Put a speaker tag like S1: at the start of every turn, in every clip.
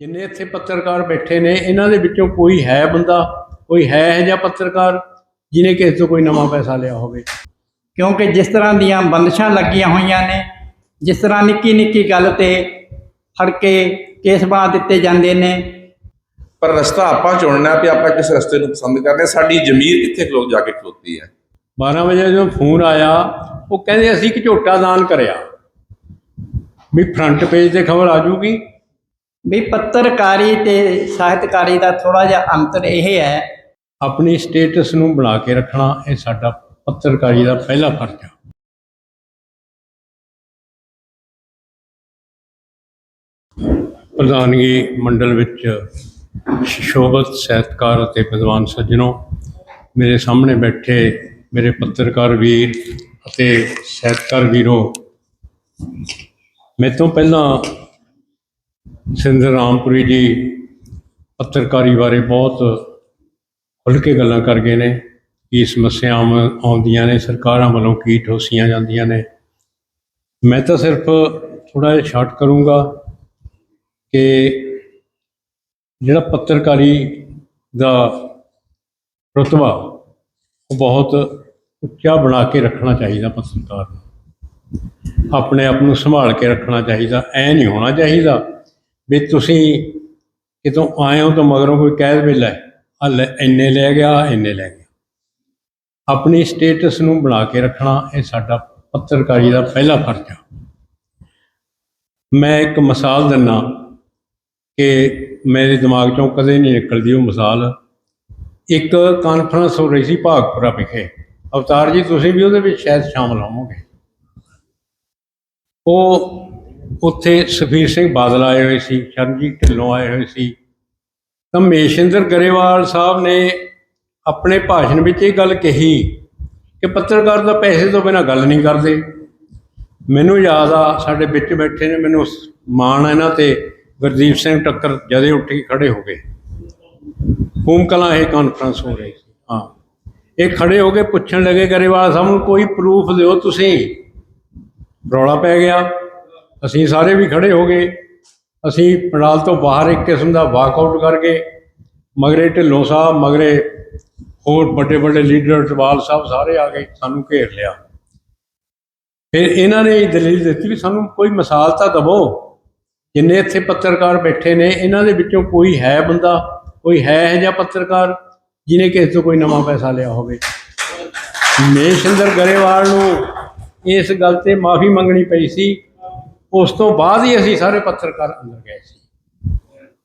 S1: ਜਿੰਨੇ ਇੱਥੇ ਪੱਤਰਕਾਰ ਬੈਠੇ ਨੇ ਇਹਨਾਂ ਦੇ ਵਿੱਚੋਂ ਕੋਈ ਹੈ ਬੰਦਾ ਕੋਈ ਹੈ ਇਹ ਜਿਹਾ ਪੱਤਰਕਾਰ ਜਿਹਨੇ ਕਿਸੇ ਤੋਂ ਕੋਈ ਨਵਾਂ ਪੈਸਾ ਲਿਆ ਹੋਵੇ?
S2: ਕਿਉਂਕਿ ਜਿਸ ਤਰ੍ਹਾਂ ਦੀਆਂ ਬੰਦਸ਼ਾਂ ਲੱਗੀਆਂ ਹੋਈਆਂ ਨੇ ਜਿਸ ਤਰ੍ਹਾਂ ਨਿੱਕੀ ਨਿੱਕੀ ਗੱਲ ਤੇ ਫੜ ਕੇ ਕੇਸ ਬਣਾ ਦਿੱਤੇ ਜਾਂਦੇ ਨੇ।
S3: ਪਰ ਰਸਤਾ ਆਪਾਂ ਚੁਣਨਾ ਵੀ ਆਪਾਂ ਕਿਸ ਰਸਤੇ ਨੂੰ ਪਸੰਦ ਕਰਦੇ ਹਾਂ। ਸਾਡੀ ਜ਼ਮੀਰ ਕਿੱਥੇ ਖਲੋ ਜਾ ਕੇ ਖਲੋਤੀ ਹੈ?
S1: 12 ਵਜੇ ਜਦੋਂ ਫੋਨ ਆਇਆ ਉਹ ਕਹਿੰਦੇ ਅਸੀਂ ਇੱਕ ਝੋਟਾ ਦਾਨ ਕਰਿਆ। ਵੀ ਫਰੰਟ ਪੇਜ ਤੇ ਖਬਰ ਆ ਜੂਗੀ
S2: ਵੀ ਪੱਤਰਕਾਰੀ ਤੇ ਸਾਹਿਤਕਾਰੀ ਦਾ ਥੋੜਾ ਜਿਹਾ ਅੰਤਰ ਇਹ ਹੈ।
S1: ਆਪਣੀ ਸਟੇਟਸ ਨੂੰ ਬਣਾ ਕੇ ਰੱਖਣਾ, ਇਹ ਸਾਡਾ ਪੱਤਰਕਾਰੀ ਦਾ ਪਹਿਲਾ ਫਰਜ਼ ਆ। ਪ੍ਰਧਾਨਗੀ ਮੰਡਲ ਵਿੱਚ ਸ਼ੋਭਤ, ਸਾਹਿਤਕਾਰ ਅਤੇ ਵਿਦਵਾਨ ਸੱਜਣੋ, ਮੇਰੇ ਸਾਹਮਣੇ ਬੈਠੇ ਮੇਰੇ ਪੱਤਰਕਾਰ ਵੀਰ ਅਤੇ ਸਾਹਿਤਕਾਰ ਵੀਰੋ ਮੇਰੇ ਤੋਂ ਪਹਿਲਾਂ ਸਿੰਦਰ ਰਾਮਪੁਰੀ ਜੀ ਪੱਤਰਕਾਰੀ ਬਾਰੇ ਬਹੁਤ ਖੁੱਲ੍ਹ ਕੇ ਗੱਲਾਂ ਕਰ ਗਏ ਨੇ, ਕੀ ਸਮੱਸਿਆਵਾਂ ਆਉਂਦੀਆਂ ਨੇ, ਸਰਕਾਰਾਂ ਵੱਲੋਂ ਕੀ ਠੋਸੀਆਂ ਜਾਂਦੀਆਂ ਨੇ। ਮੈਂ ਤਾਂ ਸਿਰਫ ਥੋੜਾ ਜਿਹਾ ਸ਼ਾਰਟ ਕਰੂੰਗਾ ਕਿ ਜਿਹੜਾ ਪੱਤਰਕਾਰੀ ਦਾ ਰੁਤਬਾ ਉਹ ਬਹੁਤ ਉੱਚਾ ਬਣਾ ਕੇ ਰੱਖਣਾ ਚਾਹੀਦਾ ਪੱਤਰਕਾਰ ਨੂੰ। ਆਪਣੇ ਆਪ ਨੂੰ ਸੰਭਾਲ ਕੇ ਰੱਖਣਾ ਚਾਹੀਦਾ, ਐ ਨਹੀਂ ਹੋਣਾ ਚਾਹੀਦਾ ਵੀ ਤੁਸੀਂ ਕਿਤੋਂ ਆਏ ਹੋ ਤਾਂ ਮਗਰੋਂ ਕੋਈ ਕਹਿ ਦੇਵੇ, ਲੈ ਆ ਲੈ, ਇੰਨੇ ਲੈ ਗਿਆ ਇੰਨੇ ਲੈ ਗਿਆ। ਆਪਣੀ ਸਟੇਟਸ ਨੂੰ ਬਣਾ ਕੇ ਰੱਖਣਾ, ਇਹ ਸਾਡਾ ਪੱਤਰਕਾਰੀ ਦਾ ਪਹਿਲਾ ਫਰਜ਼ ਆ। ਮੈਂ ਇੱਕ ਮਿਸਾਲ ਦਿੰਨਾ ਕਿ ਮੇਰੇ ਦਿਮਾਗ ਚੋਂ ਕਦੇ ਨਹੀਂ ਨਿਕਲਦੀ ਉਹ ਮਿਸਾਲ। ਇੱਕ ਕਾਨਫਰੰਸ ਹੋ ਰਹੀ ਸੀ ਭਾਗਪੁਰਾ ਵਿਖੇ। ਅਵਤਾਰ ਜੀ, ਤੁਸੀਂ ਵੀ ਉਹਦੇ ਵਿੱਚ ਸ਼ਾਇਦ ਸ਼ਾਮਲ ਹੋਵੋਗੇ। ਉਹ ਉੱਥੇ ਸੁਖਬੀਰ ਸਿੰਘ ਬਾਦਲ ਆਏ ਹੋਏ ਸੀ ਸ਼ਰਨਜੀਤ ਢਿੱਲੋਂ ਆਏ ਹੋਏ ਸੀ। ਤਾਂ ਮਹੇਸ਼ਿੰਦਰ ਗਰੇਵਾਲ ਸਾਹਿਬ ਨੇ ਆਪਣੇ ਭਾਸ਼ਣ ਵਿੱਚ ਇਹ ਗੱਲ ਕਹੀ ਕਿ ਪੱਤਰਕਾਰ ਤਾਂ ਪੈਸੇ ਤੋਂ ਬਿਨਾਂ ਗੱਲ ਨਹੀਂ ਕਰਦੇ। ਮੈਨੂੰ ਯਾਦ ਆ, ਸਾਡੇ ਵਿੱਚ ਬੈਠੇ ਨੇ, ਮੈਨੂੰ ਮਾਣ ਇਹਨਾਂ ਤੇ, ਗੁਰਦੀਪ ਸਿੰਘ ਟੱਕਰ ਜਦੇ ਉੱਠ ਕੇ ਖੜੇ ਹੋ ਗਏ। ਕੂਮ ਕਲਾਂ ਇਹ ਕਾਨਫਰੰਸ ਹੋ ਰਹੀ ਸੀ, ਹਾਂ। ਇਹ ਖੜੇ ਹੋ ਕੇ ਪੁੱਛਣ ਲੱਗੇ, ਗਰੇਵਾਲ ਸਾਹਿਬ ਨੂੰ ਕੋਈ ਪ੍ਰੂਫ ਦਿਓ ਤੁਸੀਂ। ਰੌਲਾ ਪੈ ਗਿਆ। ਅਸੀਂ ਸਾਰੇ ਵੀ ਖੜੇ ਹੋ ਗਏ। ਅਸੀਂ ਪੰਡਾਲ ਤੋਂ ਬਾਹਰ ਇੱਕ ਕਿਸਮ ਦਾ ਵਾਕਆਊਟ ਕਰ ਗਏ। ਮਗਰੇ ਢਿੱਲੋਂ ਸਾਹਿਬ, ਮਗਰੇ ਹੋਰ ਵੱਡੇ ਵੱਡੇ ਲੀਡਰ ਟਵਾਲ ਸਾਹਿਬ ਸਾਰੇ ਆ ਗਏ, ਸਾਨੂੰ ਘੇਰ ਲਿਆ। ਫਿਰ ਇਹਨਾਂ ਨੇ ਇਹ ਦਲੀਲ ਦਿੱਤੀ ਵੀ ਸਾਨੂੰ ਕੋਈ ਮਿਸਾਲ ਤਾਂ ਦਵੋ। ਜਿੰਨੇ ਇੱਥੇ ਪੱਤਰਕਾਰ ਬੈਠੇ ਨੇ, ਇਹਨਾਂ ਦੇ ਵਿੱਚੋਂ ਕੋਈ ਹੈ ਬੰਦਾ, ਕੋਈ ਹੈ ਇਹ ਜਿਹਾ ਪੱਤਰਕਾਰ ਜਿਹਨੇ ਕਿਸੇ ਤੋਂ ਕੋਈ ਨਵਾਂ ਪੈਸਾ ਲਿਆ ਹੋਵੇ। ਮੇਸ਼ਿੰਦਰ ਗਰੇਵਾਲ ਨੂੰ ਇਸ ਗੱਲ ਤੇ ਮਾਫੀ ਮੰਗਣੀ ਪਈ ਸੀ। ਉਸ ਤੋਂ ਬਾਅਦ ਹੀ ਅਸੀਂ ਸਾਰੇ ਪੱਤਰਕਾਰ ਅੰਦਰ ਗਏ ਸੀ।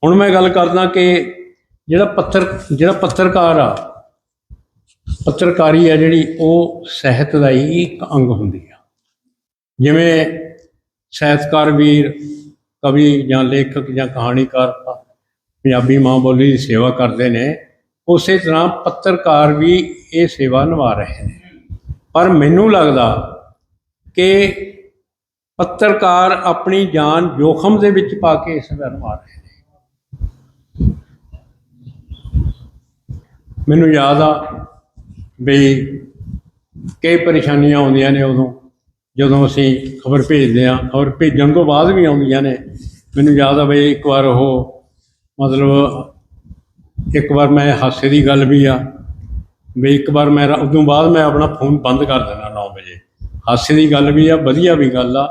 S1: ਹੁਣ ਮੈਂ ਗੱਲ ਕਰਦਾ ਕਿ ਜਿਹੜਾ ਪੱਤਰ, ਜਿਹੜਾ ਪੱਤਰਕਾਰ ਆ, ਪੱਤਰਕਾਰੀ ਆ ਜਿਹੜੀ ਉਹ ਸਾਹਿਤ ਦਾ ਹੀ ਇੱਕ ਅੰਗ ਹੁੰਦੀ ਆ। ਜਿਵੇਂ ਸਾਹਿਤਕਾਰ ਵੀਰ, ਕਵੀ ਜਾਂ ਲੇਖਕ ਜਾਂ ਕਹਾਣੀਕਾਰ, ਪੰਜਾਬੀ ਮਾਂ ਬੋਲੀ ਦੀ ਸੇਵਾ ਕਰਦੇ ਨੇ, ਉਸੇ ਤਰ੍ਹਾਂ ਪੱਤਰਕਾਰ ਵੀ ਇਹ ਸੇਵਾ ਨਿਭਾ ਰਹੇ ਨੇ। ਪਰ ਮੈਨੂੰ ਲੱਗਦਾ ਕਿ ਪੱਤਰਕਾਰ ਆਪਣੀ ਜਾਨ ਜੋਖਮ ਦੇ ਵਿੱਚ ਪਾ ਕੇ ਇਸ ਸੇਵਾ ਮਾਰ ਰਹੇ ਨੇ। ਮੈਨੂੰ ਯਾਦ ਆ ਵੀ ਕਈ ਪਰੇਸ਼ਾਨੀਆਂ ਆਉਂਦੀਆਂ ਨੇ ਉਦੋਂ, ਜਦੋਂ ਅਸੀਂ ਖਬਰ ਭੇਜਦੇ ਹਾਂ, ਖਬਰ ਭੇਜਣ ਤੋਂ ਬਾਅਦ ਵੀ ਆਉਂਦੀਆਂ ਨੇ। ਮੈਨੂੰ ਯਾਦ ਆ ਬਈ ਇੱਕ ਵਾਰ ਉਹ ਮਤਲਬ ਇੱਕ ਵਾਰ ਮੈਂ ਹਾਸੇ ਦੀ ਗੱਲ ਵੀ ਆ, ਵੀ ਇੱਕ ਵਾਰ ਮੈਂ, ਉਦੋਂ ਬਾਅਦ ਮੈਂ ਆਪਣਾ ਫੋਨ ਬੰਦ ਕਰ ਦਿੰਦਾ 9 ਵਜੇ। ਹਾਸੇ ਦੀ ਗੱਲ ਵੀ ਆ, ਵਧੀਆ ਵੀ ਗੱਲ ਆ।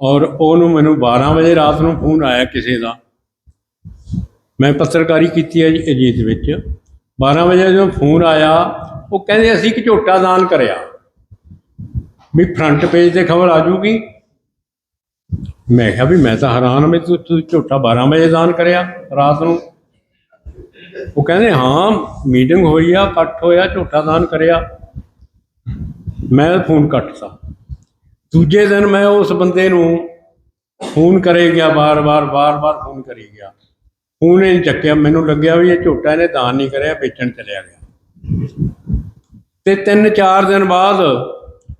S1: ਔਰ ਉਹਨੂੰ ਮੈਨੂੰ 12 ਵਜੇ ਰਾਤ ਨੂੰ ਫੋਨ ਆਇਆ ਕਿਸੇ ਦਾ। ਮੈਂ ਪੱਤਰਕਾਰੀ ਕੀਤੀ ਹੈ ਅਜੀਤ ਵਿੱਚ। 12 ਵਜੇ ਜਦੋਂ ਫੋਨ ਆਇਆ, ਉਹ ਕਹਿੰਦੇ ਅਸੀਂ ਇੱਕ ਝੋਟਾ ਦਾਨ ਕਰਿਆ। ਵੀ ਫਰੰਟ ਪੇਜ ਤੇ ਖਬਰ ਆ ਜੂਗੀ। ਮੈਂ ਕਿਹਾ ਵੀ ਮੈਂ ਤਾਂ ਹੈਰਾਨ ਮੈਂ ਤੂੰ ਤੂੰ ਝੋਟਾ 12 ਵਜੇ ਦਾਨ ਕਰਿਆ ਰਾਤ ਨੂੰ। ਉਹ ਕਹਿੰਦੇ, ਹਾਂ ਮੀਟਿੰਗ ਹੋਈ ਆ, ਇਕੱਠ ਹੋਇਆ, ਝੋਟਾ ਦਾਨ ਕਰਿਆ। ਮੈਂ ਫੋਨ ਕੱਟਤਾ। ਦੂਜੇ ਦਿਨ ਮੈਂ ਉਸ ਬੰਦੇ ਨੂੰ ਫੋਨ ਕਰੇ ਗਿਆ ਬਾਰ-ਬਾਰ ਬਾਰ-ਬਾਰ ਫੋਨ ਕਰੀ ਗਿਆ। ਫੋਨ ਹੀ ਨਹੀਂ ਚੱਕਿਆ, ਮੈਨੂੰ ਲੱਗਿਆ ਵੀ ਇਹ ਝੋਟਾ ਇਹਨੇ ਦਾਨ ਨਹੀਂ ਕਰਿਆ, ਵੇਚਣ ਚਲਿਆ ਗਿਆ। ਤੇ ਤਿੰਨ, ਚਾਰ ਦਿਨ ਬਾਅਦ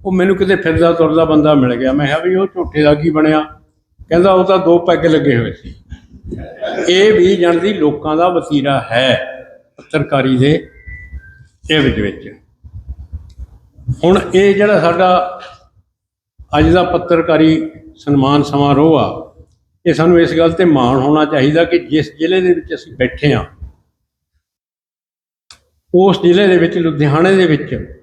S1: ਉਹ ਮੈਨੂੰ ਕਿਤੇ ਫਿਰਦਾ ਤੁਰਦਾ ਬੰਦਾ ਮਿਲ ਗਿਆ। ਮੈਂ ਕਿਹਾ ਵੀ ਉਹ ਝੋਟੇ ਦਾ ਕੀ ਬਣਿਆ? ਕਹਿੰਦਾ ਉਹ ਤਾਂ ਦੋ ਪੈਗ ਲੱਗੇ ਹੋਏ ਸੀ। ਇਹ ਵੀ ਜਾਣਦੀ ਲੋਕਾਂ ਦਾ ਵਸੀਰਾ ਹੈ ਪੱਤਰਕਾਰੀ ਦੇ, ਇਹ ਵਿੱਚ। ਹੁਣ ਇਹ ਜਿਹੜਾ ਸਾਡਾ ਅੱਜ ਦਾ ਪੱਤਰਕਾਰੀ ਸਨਮਾਨ ਸਮਾਰੋਹ ਆ। ਇਹ ਸਾਨੂੰ ਇਸ ਗੱਲ ਤੇ ਮਾਣ ਹੋਣਾ ਚਾਹੀਦਾ ਕਿ ਜਿਸ ਜ਼ਿਲ੍ਹੇ ਦੇ ਵਿੱਚ ਅਸੀਂ ਬੈਠੇ ਹਾਂ ਉਸ ਜ਼ਿਲ੍ਹੇ ਦੇ ਵਿੱਚ, ਲੁਧਿਆਣੇ ਦੇ ਵਿੱਚ,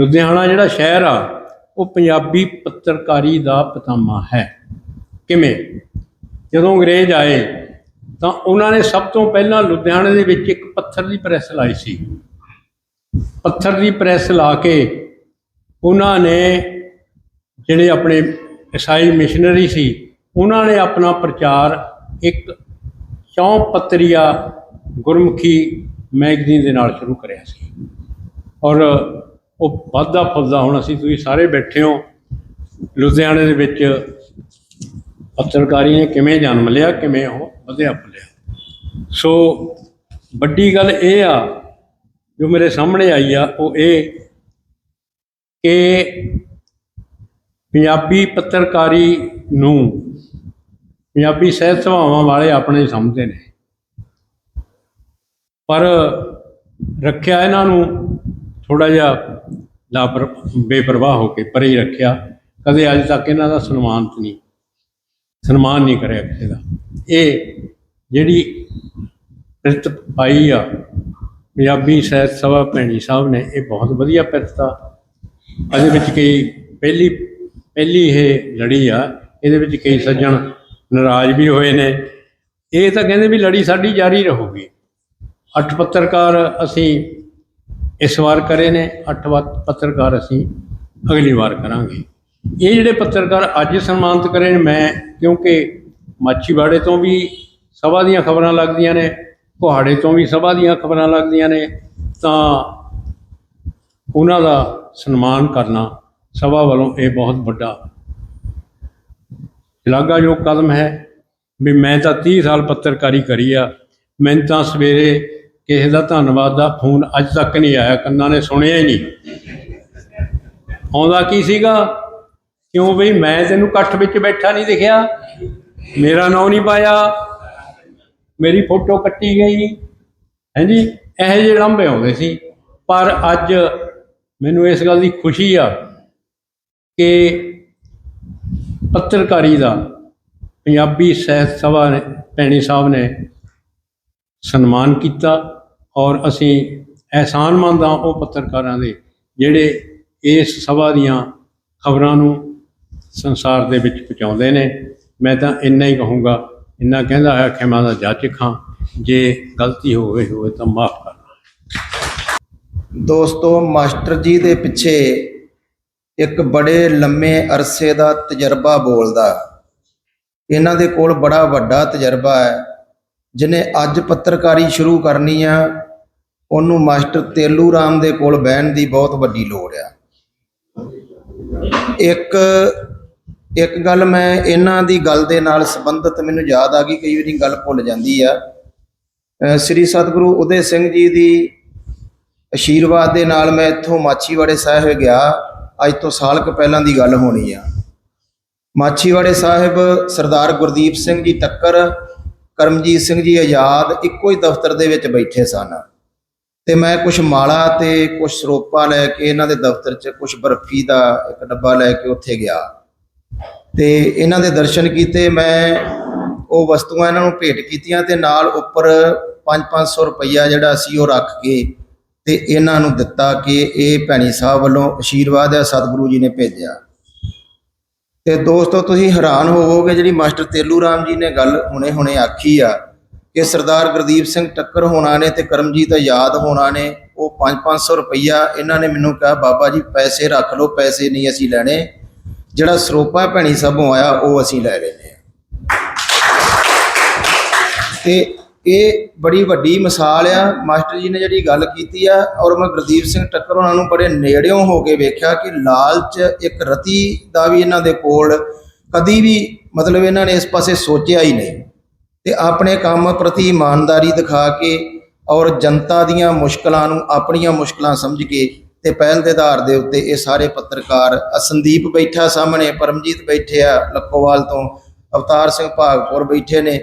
S1: ਲੁਧਿਆਣਾ ਜਿਹੜਾ ਸ਼ਹਿਰ ਆ, ਉਹ ਪੰਜਾਬੀ ਪੱਤਰਕਾਰੀ ਦਾ ਪਤਾਮਾ ਹੈ। ਕਿਵੇਂ? ਜਦੋਂ ਅੰਗਰੇਜ਼ ਆਏ, ਤਾਂ ਉਹਨਾਂ ਨੇ ਸਭ ਤੋਂ ਪਹਿਲਾਂ ਲੁਧਿਆਣੇ ਦੇ ਵਿੱਚ ਇੱਕ ਪੱਥਰ ਦੀ ਪ੍ਰੈਸ ਲਾਈ ਸੀ। ਪੱਥਰ ਦੀ ਪ੍ਰੈਸ ਲਾ ਕੇ ਉਹਨਾਂ ਨੇ ਜਿਹੜੇ ਆਪਣੇ ਈਸਾਈ ਮਿਸ਼ਨਰੀ ਸੀ, ਉਹਨਾਂ ਨੇ ਆਪਣਾ ਪ੍ਰਚਾਰ ਇੱਕ ਚੌਂ ਪੱਤਰੀਆ ਗੁਰਮੁਖੀ ਮੈਗਜ਼ੀਨ ਦੇ ਨਾਲ ਸ਼ੁਰੂ ਕਰਿਆ ਸੀ। ਔਰ ਉਹ ਵਾਧਾ ਫੁੱਲਦਾ ਹੁਣ ਅਸੀਂ ਤੁਸੀਂ ਸਾਰੇ ਬੈਠੇ ਹੋ, ਲੁਧਿਆਣੇ ਦੇ ਵਿੱਚ ਪੱਤਰਕਾਰੀ ਨੇ ਕਿਵੇਂ ਜਨਮ ਲਿਆ, ਕਿਵੇਂ ਉਹ ਵਧਿਆ ਫੁੱਲਿਆ। ਸੋ ਵੱਡੀ ਗੱਲ ਇਹ ਆ, ਜੋ ਮੇਰੇ ਸਾਹਮਣੇ ਆਈ ਆ, ਉਹ ਇਹ ਕਿ ਪੰਜਾਬੀ ਪੱਤਰਕਾਰੀ ਨੂੰ ਪੰਜਾਬੀ ਸਾਹਿਤ ਸਭਾਵਾਂ ਵਾਲੇ ਆਪਣੇ ਸਮਝਦੇ ਨੇ। ਪਰ ਰੱਖਿਆ ਇਹਨਾਂ ਨੂੰ ਥੋੜਾ ਜਿਹਾ ਲਾਪਰ, ਬੇਪਰਵਾਹ ਹੋ ਕੇ ਪਰੇ ਹੀ ਰੱਖਿਆ। ਕਦੇ ਅੱਜ ਤੱਕ ਇਹਨਾਂ ਦਾ ਸਨਮਾਨ ਨਹੀਂ ਸਨਮਾਨ ਨਹੀਂ ਕਰਿਆ ਕਿਸੇ ਦਾ। ਇਹ ਜਿਹੜੀ ਪਿਰਤ ਪਾਈ ਆ ਪੰਜਾਬੀ ਸਾਹਿਤ ਸਭਾ ਭੈਣੀ ਸਾਹਿਬ ਨੇ, ਇਹ ਬਹੁਤ ਵਧੀਆ ਪਿਰਤ ਆ। ਇਹਦੇ ਵਿੱਚ ਕਈ ਪਹਿਲੀ ਪਹਿਲੀ ਇਹ ਲੜੀ ਆ, ਇਹਦੇ ਵਿੱਚ ਕਈ ਸੱਜਣ ਨਾਰਾਜ਼ ਵੀ ਹੋਏ ਨੇ। ਇਹ ਤਾਂ ਕਹਿੰਦੇ ਵੀ ਲੜੀ ਸਾਡੀ ਜਾਰੀ ਰਹੂਗੀ। ਅੱਠ ਪੱਤਰਕਾਰ ਅਸੀਂ ਇਸ ਵਾਰ ਕਰੇ ਨੇ, ਅੱਠ ਵਾ- ਪੱਤਰਕਾਰ ਅਸੀਂ ਅਗਲੀ ਵਾਰ ਕਰਾਂਗੇ। ਇਹ ਜਿਹੜੇ ਪੱਤਰਕਾਰ ਅੱਜ ਸਨਮਾਨਿਤ ਕਰੇ ਨੇ, ਮੈਂ ਕਿਉਂਕਿ ਮਾਛੀਵਾੜੇ ਤੋਂ ਵੀ ਸਭਾ ਦੀਆਂ ਖਬਰਾਂ ਲੱਗਦੀਆਂ ਨੇ, ਕੁਹਾੜੇ ਤੋਂ ਵੀ ਸਭਾ ਦੀਆਂ ਖਬਰਾਂ ਲੱਗਦੀਆਂ ਨੇ, ਤਾਂ ਉਹਨਾਂ ਦਾ ਸਨਮਾਨ ਕਰਨਾ ਸਭਾ ਵੱਲੋਂ ਇਹ ਬਹੁਤ ਵੱਡਾ ਸ਼ਲਾਘਾਯੋਗ ਕਦਮ ਹੈ ਵੀ ਮੈਂ ਤਾਂ 30 ਸਾਲ ਪੱਤਰਕਾਰੀ ਕਰੀ ਆ। ਮੈਨੂੰ ਤਾਂ ਸਵੇਰੇ ਕਿਸੇ ਦਾ ਧੰਨਵਾਦ ਦਾ ਫੋਨ ਅੱਜ ਤੱਕ ਨਹੀਂ ਆਇਆ, ਕੰਨਾਂ ਨੇ ਸੁਣਿਆ ਹੀ ਨਹੀਂ। ਆਉਂਦਾ ਕੀ ਸੀਗਾ? ਕਿਉਂ ਬਈ ਮੈਂ ਤੈਨੂੰ ਇਕੱਠ ਵਿੱਚ ਬੈਠਾ ਨਹੀਂ ਦਿਖਿਆ? ਮੇਰਾ ਨਾਂ ਨਹੀਂ ਪਾਇਆ। ਮੇਰੀ ਫੋਟੋ ਕੱਟੀ ਗਈ। ਹਾਂਜੀ ਇਹੋ ਜਿਹੇ ਲੰਬੇ ਆਉਂਦੇ ਸੀ। ਪਰ ਅੱਜ ਮੈਨੂੰ ਇਸ ਗੱਲ ਦੀ ਖੁਸ਼ੀ ਆ ਕਿ ਪੱਤਰਕਾਰੀ ਦਾ ਪੰਜਾਬੀ ਸਾਹਿਤ ਸਭਾ ਨੇ, ਭੈਣੀ ਸਾਹਿਬ ਨੇ ਸਨਮਾਨ ਕੀਤਾ ਔਰ ਅਸੀਂ ਅਹਿਸਾਨਮੰਦ ਹਾਂ ਉਹ ਪੱਤਰਕਾਰਾਂ ਦੇ ਜਿਹੜੇ ਇਸ ਸਭਾ ਦੀਆਂ ਖਬਰਾਂ ਨੂੰ ਸੰਸਾਰ ਦੇ ਵਿੱਚ ਪਹੁੰਚਾਉਂਦੇ ਨੇ। ਮੈਂ ਤਾਂ ਇੰਨਾ ਹੀ ਕਹੂੰਗਾ, ਇੰਨਾ ਕਹਿੰਦਾ ਹੈ ਖਿਮਾ ਦਾ ਜਾਚਕ ਹਾਂ। ਜੇ ਗਲਤੀ ਹੋਵੇ ਹੋਵੇ ਤਾਂ ਮਾਫ ਕਰਨਾ।
S4: ਦੋਸਤੋ, ਮਾਸਟਰ ਜੀ ਦੇ ਪਿੱਛੇ ਇੱਕ ਬੜੇ ਲੰਮੇ ਅਰਸੇ ਦਾ ਤਜਰਬਾ ਬੋਲਦਾ ਇਹਨਾਂ ਦੇ ਕੋਲ ਬੜਾ ਵੱਡਾ ਤਜਰਬਾ ਹੈ। ਜਿਹਨੇ ਅੱਜ ਪੱਤਰਕਾਰੀ ਸ਼ੁਰੂ ਕਰਨੀ ਆ, ਉਹਨੂੰ ਮਾਸਟਰ ਤੇਲੂ ਰਾਮ ਦੇ ਕੋਲ ਬਹਿਣ ਦੀ ਬਹੁਤ ਵੱਡੀ ਲੋੜ ਆ। ਇੱਕ ਇੱਕ ਗੱਲ ਮੈਂ ਇਹਨਾਂ ਦੀ ਗੱਲ ਦੇ ਨਾਲ ਸੰਬੰਧਿਤ ਮੈਨੂੰ ਯਾਦ ਆ ਗਈ, ਕਈ ਵਾਰੀ ਗੱਲ ਭੁੱਲ ਜਾਂਦੀ ਆ। ਸ੍ਰੀ ਸਤਿਗੁਰੂ ਉਦੇ ਸਿੰਘ ਜੀ ਦੀ ਅਸ਼ੀਰਵਾਦ ਦੇ ਨਾਲ ਮੈਂ ਇੱਥੋਂ ਮਾਛੀਵਾੜੇ ਸਾਹਿਬ ਗਿਆ। ਅੱਜ ਤੋਂ ਸਾਲ ਕੁ ਪਹਿਲਾਂ ਦੀ ਗੱਲ ਹੋਣੀ ਆ। ਮਾਛੀਵਾੜੇ ਸਾਹਿਬ ਸਰਦਾਰ ਗੁਰਦੀਪ ਸਿੰਘ ਜੀ ਟੱਕਰ ਕਰਮਜੀਤ ਸਿੰਘ ਜੀ ਆਜ਼ਾਦ ਇੱਕੋ ਹੀ ਦਫ਼ਤਰ ਦੇ ਵਿੱਚ ਬੈਠੇ ਸਨ। ਤੇ ਮੈਂ ਕੁਝ ਮਾਲਾ ਤੇ ਕੁਝ ਸਰੋਪਾ ਲੈ ਕੇ ਇਹਨਾਂ ਦੇ ਦਫ਼ਤਰ 'ਚ ਕੁਝ ਬਰਫੀ ਦਾ ਇੱਕ ਡੱਬਾ ਲੈ ਕੇ ਉੱਥੇ ਗਿਆ। ਤੇ ਇਹਨਾਂ ਦੇ ਦਰਸ਼ਨ ਕੀਤੇ, ਮੈਂ ਉਹ ਵਸਤੂਆਂ ਇਹਨਾਂ ਨੂੰ ਭੇਟ ਕੀਤੀਆਂ ਤੇ ਨਾਲ ਉੱਪਰ 5-500 ਰੁਪਈਆ ਜਿਹੜਾ ਸੀ ਉਹ ਰੱਖ ਕੇ ਤੇ ਇਹਨਾਂ ਨੂੰ ਦਿੱਤਾ ਕਿ ਇਹ ਭੈਣੀ ਸਾਹਿਬ ਵੱਲੋਂ ਅਸ਼ੀਰਵਾਦ ਹੈ ਸਤਿਗੁਰੂ ਜੀ ਨੇ ਭੇਜਿਆ। ਤੇ ਦੋਸਤੋ, ਤੁਸੀਂ ਹੈਰਾਨ ਹੋਵੋਗੇ ਜਿਹੜੀ ਮਾਸਟਰ ਤੇਲੂ ਰਾਮ ਜੀ ਨੇ ਗੱਲ ਹੁਣੇ ਹੁਣੇ ਆਖੀ ਆ ਕਿ ਸਰਦਾਰ ਗੁਰਦੀਪ ਸਿੰਘ ਟੱਕਰ ਹੋਣਾ ਨੇ ਤੇ ਕਰਮਜੀਤ ਆਜ਼ਾਦ ਹੋਣਾ ਨੇ, ਉਹ 5-500 ਰੁਪਈਆ ਇਹਨਾਂ ਨੇ ਮੈਨੂੰ ਕਿਹਾ, ਬਾਬਾ ਜੀ, ਪੈਸੇ ਰੱਖ ਲਓ, ਪੈਸੇ ਨਹੀਂ ਅਸੀਂ ਲੈਣੇ। ਜਿਹੜਾ ਸਰੋਪਾ ਭੈਣੀ ਸਾਹਿਬੋਂ ਆਇਆ, ਉਹ ਅਸੀਂ ਲੈ ਲੈਨੇ ਆ ਤੇ ਇਹ ਬੜੀ ਵੱਡੀ ਮਿਸਾਲ ਆ। ਮਾਸਟਰ ਜੀ ਨੇ ਜਿਹੜੀ ਗੱਲ ਕੀਤੀ ਆ, ਔਰ ਮੈਂ ਗੁਰਦੀਪ ਸਿੰਘ ਟੱਕਰ ਉਹਨਾਂ ਨੂੰ ਬੜੇ ਨੇੜਿਓਂ ਹੋ ਕੇ ਵੇਖਿਆ ਕਿ ਲਾਲਚ ਇੱਕ ਰਤੀ ਦਾ ਵੀ ਇਹਨਾਂ ਦੇ ਕੋਲ ਕਦੀ ਵੀ ਮਤਲਬ ਇਹਨਾਂ ਨੇ ਇਸ ਪਾਸੇ ਸੋਚਿਆ ਹੀ ਨਹੀਂ। ਤੇ ਆਪਣੇ ਕੰਮ ਪ੍ਰਤੀ ਇਮਾਨਦਾਰੀ ਦਿਖਾ ਕੇ ਔਰ ਜਨਤਾ ਦੀਆਂ ਮੁਸ਼ਕਲਾਂ ਨੂੰ ਆਪਣੀਆਂ ਮੁਸ਼ਕਲਾਂ ਸਮਝ ਕੇ ਤੇ ਪਹਿਲ ਦੇ ਆਧਾਰ ਦੇ ਉੱਤੇ ਇਹ ਸਾਰੇ ਪੱਤਰਕਾਰ ਸੰਦੀਪ ਬੈਠਾ ਸਾਹਮਣੇ, ਪਰਮਜੀਤ ਬੈਠੇ ਆ, ਲੱਖੋਵਾਲ ਤੋਂ ਅਵਤਾਰ ਸਿੰਘ ਭਾਗਪੁਰ ਬੈਠੇ ਨੇ।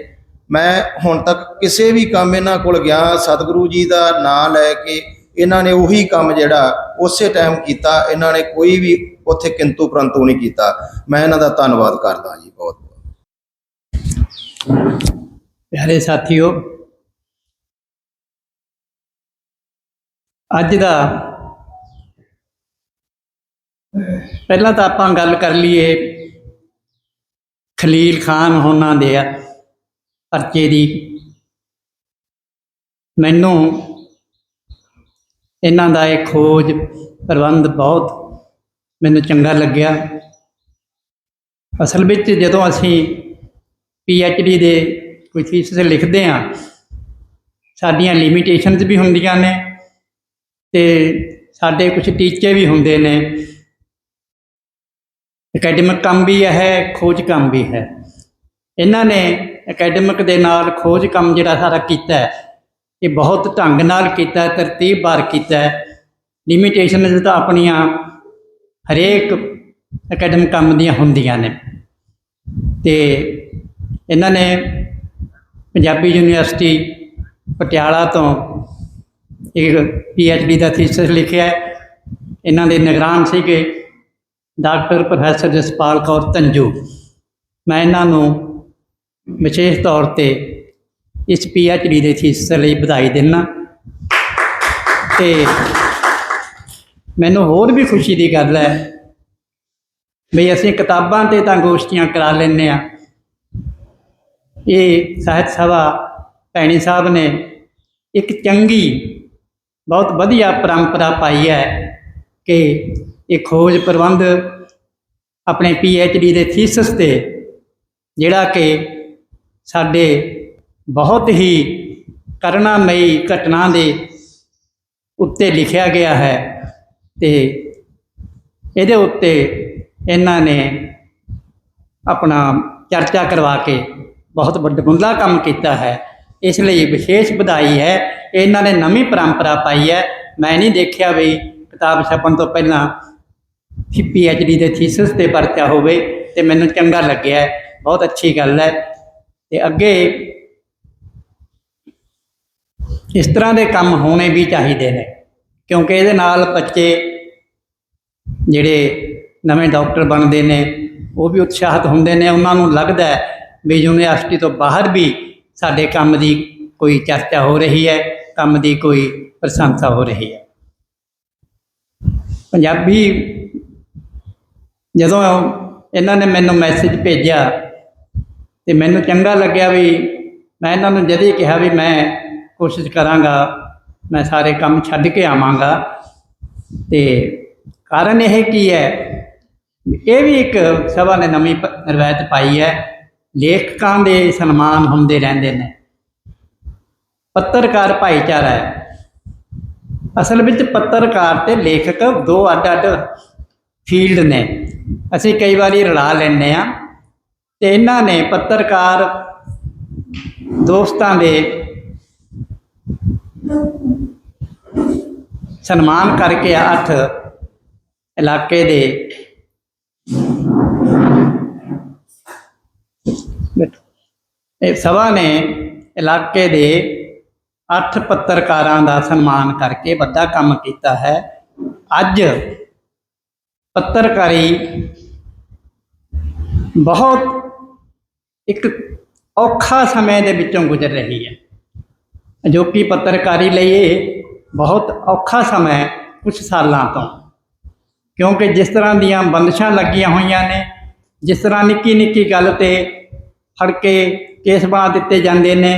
S4: ਮੈਂ ਹੁਣ ਤੱਕ ਕਿਸੇ ਵੀ ਕੰਮ ਇਹਨਾਂ ਕੋਲ ਗਿਆ, ਸਤਿਗੁਰੂ ਜੀ ਦਾ ਨਾਮ ਲੈ ਕੇ ਇਹਨਾਂ ਨੇ ਉਹੀ ਕੰਮ ਜਿਹੜਾ ਉਸੇ ਟਾਈਮ ਕੀਤਾ, ਇਹਨਾਂ ਨੇ ਕੋਈ ਵੀ ਉੱਥੇ ਕਿੰਤੂ ਪਰੰਤੂ ਨਹੀਂ ਕੀਤਾ। ਮੈਂ ਇਹਨਾਂ ਦਾ ਧੰਨਵਾਦ ਕਰਦਾ ਜੀ ਬਹੁਤ
S2: ਪਿਆਰੇ ਸਾਥੀਓ, ਅੱਜ ਦਾ ਪਹਿਲਾਂ ਤਾਂ ਆਪਾਂ ਗੱਲ ਕਰ ਲਈਏ ਖਲੀਲ ਖਾਨ ਹੋਣਾ ਦੇ ਆ। ਪਰਚੇ ਦੀ। ਮੈਨੂੰ ਇਹਨਾਂ ਦਾ ਇਹ ਖੋਜ ਪ੍ਰਬੰਧ ਬਹੁਤ ਮੈਨੂੰ ਚੰਗਾ ਲੱਗਿਆ। ਅਸਲ ਵਿੱਚ ਜਦੋਂ ਅਸੀਂ ਪੀ ਐਚ ਡੀ ਦੇ ਕੋਈ ਥੀਸਿਸ ਲਿਖਦੇ ਹਾਂ, ਸਾਡੀਆਂ ਲਿਮਿਟੇਸ਼ਨਸ ਵੀ ਹੁੰਦੀਆਂ ਨੇ ਤੇ ਸਾਡੇ ਕੁਝ ਟੀਚੇ ਵੀ ਹੁੰਦੇ ਨੇ। ਅਕੈਡਮਿਕ ਕੰਮ ਵੀ ਹੈ, ਖੋਜ ਕੰਮ ਵੀ ਹੈ। ਇਹਨਾਂ ਨੇ ਅਕੈਡਮਿਕ ਦੇ ਨਾਲ ਖੋਜ ਕੰਮ ਜਿਹੜਾ ਸਾਰਾ ਕੀਤਾ ਹੈ, ਇਹ ਬਹੁਤ ਢੰਗ ਨਾਲ ਕੀਤਾ ਹੈ ਤਰਤੀਬਵਾਰ ਕੀਤਾ ਹੈ। ਲਿਮਿਟੇਸ਼ਨਸ ਤਾਂ ਆਪਣੀਆਂ ਹਰੇਕ ਅਕੈਡਮਿਕ ਕੰਮ ਦੀਆਂ ਹੁੰਦੀਆਂ ਨੇ। ਤੇ ਇਹਨਾਂ ਨੇ ਪੰਜਾਬੀ ਯੂਨੀਵਰਸਿਟੀ ਪਟਿਆਲਾ ਤੋਂ ਇੱਕ ਡੀ ਦਾ ਥੀਸਿਸ ਲਿਖਿਆ ਹੈ। ਇਹਨਾਂ ਦੇ ਨਿਗਰਾਨ ਸੀਗੇ ਡਾਕਟਰ ਪ੍ਰੋਫੈਸਰ ਜਸਪਾਲ ਕੌਰ ਤੰਜੂ ਮੈਂ ਇਹਨਾਂ ਨੂੰ ਵਿਸ਼ੇਸ਼ ਤੌਰ ਤੇ ਇਸ ਡੀ ਦੇ ਥੀਸਿਸ ਲਈ ਵਧਾਈ ਦਿੰਦਾ ਤੇ ਮੈਨੂੰ ਹੋਰ ਵੀ ਖੁਸ਼ੀ ਦੀ ਗੱਲ ਹੈ ਵੀ ਅਸੀਂ ਕਿਤਾਬਾਂ ਤੇ ਤਾਂ ਗੋਸ਼ਟੀਆਂ ਕਰਾ ਲੈਂਦੇ ਆ ਇਹ ਸਾਹਿਤ ਸਭਾ ਭੈਣੀ ਸਾਹਿਬ ਨੇ ਇੱਕ ਚੰਗੀ, ਬਹੁਤ ਵਧੀਆ ਪਰੰਪਰਾ ਪਾਈ ਹੈ ਕਿ ਇਹ ਖੋਜ ਪ੍ਰਬੰਧ ਆਪਣੇ ਡੀ ਦੇ ਥੀਸਿਸ ਤੇ ਜਿਹੜਾ ਕਿ ਸਾਡੇ ਬਹੁਤ ਹੀ ਕਰਨਾਮਈ ਘਟਨਾ ਦੇ ਉੱਤੇ ਲਿਖਿਆ ਗਿਆ ਹੈ ਤੇ ਇਹਦੇ ਉੱਤੇ ਇਹਨਾਂ ਨੇ ਆਪਣਾ ਚਰਚਾ ਕਰਵਾ ਕੇ ਬਹੁਤ ਵੱਡਮੁੱਲਾ ਕੰਮ ਕੀਤਾ ਹੈ। ਇਸ ਲਈ ਵਿਸ਼ੇਸ਼ ਵਧਾਈ ਹੈ। ਇਹਨਾਂ ਨੇ ਨਵੀਂ ਪਰੰਪਰਾ ਪਾਈ ਹੈ। ਮੈਂ ਨਹੀਂ ਦੇਖਿਆ ਵੀ ਕਿਤਾਬ ਛਪਣ ਤੋਂ ਪਹਿਲਾਂ ਡੀ ਦੇ ਥੀਸਿਸ ਤੇ ਪਰਚਾ ਹੋਵੇ ਤੇ ਮੈਨੂੰ ਚੰਗਾ ਲੱਗਿਆ। ਹੈ, ਬਹੁਤ ਅੱਛੀ ਗੱਲ ਹੈ। ਤੇ ਅੱਗੇ ਇਸ ਤਰ੍ਹਾਂ ਦੇ ਕੰਮ ਹੋਣੇ ਵੀ ਚਾਹੀਦੇ ਨੇ, ਕਿਉਂਕਿ ਇਹਦੇ ਨਾਲ ਬੱਚੇ ਜਿਹੜੇ ਨਵੇਂ ਡਾਕਟਰ ਬਣਦੇ ਨੇ, ਉਹ ਵੀ ਉਤਸ਼ਾਹਿਤ ਹੁੰਦੇ ਨੇ, ਉਹਨਾਂ ਨੂੰ ਲੱਗਦਾ ਹੈ ਵੀ ਯੂਨੀਵਰਸਿਟੀ ਤੋਂ ਬਾਹਰ ਵੀ ਸਾਡੇ ਕੰਮ ਦੀ ਕੋਈ ਚਰਚਾ ਹੋ ਰਹੀ ਹੈ, ਕੰਮ ਦੀ ਕੋਈ ਪ੍ਰਸ਼ੰਸਾ ਹੋ ਰਹੀ ਹੈ। ਪੰਜਾਬੀ ਜਦੋਂ ਇਹਨਾਂ ਨੇ ਮੈਨੂੰ ਮੈਸੇਜ ਭੇਜਿਆ ਤੇ ਮੈਨੂੰ ਚੰਗਾ ਲੱਗਿਆ ਵੀ ਮੈਂ ਇਹਨਾਂ ਨੂੰ ਜਦ ਹੀ ਕਿਹਾ ਵੀ ਮੈਂ ਕੋਸ਼ਿਸ਼ ਕਰਾਂਗਾ, ਮੈਂ ਸਾਰੇ ਕੰਮ ਛੱਡ ਕੇ ਆਵਾਂਗਾ। ਤੇ ਕਾਰਨ ਇਹ ਕੀ ਹੈ? ਇਹ ਵੀ ਇੱਕ ਸਭਾ ਨੇ ਨਵੀਂ ਪ- ਰਵਾਇਤ ਪਾਈ ਹੈ। ਲੇਖਕਾਂ ਦੇ ਸਨਮਾਨ ਹੁੰਦੇ ਰਹਿੰਦੇ ਨੇ। ਪੱਤਰਕਾਰ ਭਾਈਚਾਰਾ ਹੈ। ਅਸਲ ਵਿੱਚ ਪੱਤਰਕਾਰ ਤੇ ਲੇਖਕ ਦੋ ਅੱਡ-ਅੱਡ ਫੀਲਡ ਨੇ। ਅਸੀਂ ਕਈ ਵਾਰੀ ਰਲਾ ਲੈਂਦੇ ਆ ਤੇ ਇਹਨਾਂ ਨੇ ਪੱਤਰਕਾਰ ਦੋਸਤਾਂ ਦੇ ਸਨਮਾਨ ਕਰਕੇ ਅੱਠ ਇਲਾਕੇ ਦੇ ਇਹ ਸਭਾ ਨੇ ਇਲਾਕੇ ਦੇ ਅੱਠ ਪੱਤਰਕਾਰਾਂ ਦਾ ਸਨਮਾਨ ਕਰਕੇ ਵੱਡਾ ਕੰਮ ਕੀਤਾ ਹੈ। ਅੱਜ ਪੱਤਰਕਾਰੀ ਬਹੁਤ ਇੱਕ ਔਖਾ ਸਮੇਂ ਦੇ ਵਿੱਚੋਂ ਗੁਜ਼ਰ ਰਹੀ ਹੈ। ਅਜੋਕੀ ਪੱਤਰਕਾਰੀ ਲਈ ਇਹ ਬਹੁਤ ਔਖਾ ਸਮਾਂ ਹੈ ਕੁਝ ਸਾਲਾਂ ਤੋਂ। ਕਿਉਂਕਿ ਜਿਸ ਤਰ੍ਹਾਂ ਦੀਆਂ ਬੰਦਸ਼ਾਂ ਲੱਗੀਆਂ ਹੋਈਆਂ ਨੇ, ਜਿਸ ਤਰ੍ਹਾਂ ਨਿੱਕੀ ਨਿੱਕੀ ਗੱਲ ਤੇ ਫੜ ਕੇ ਕੇਸ ਬਣਾ ਦਿੱਤੇ ਜਾਂਦੇ ਨੇ,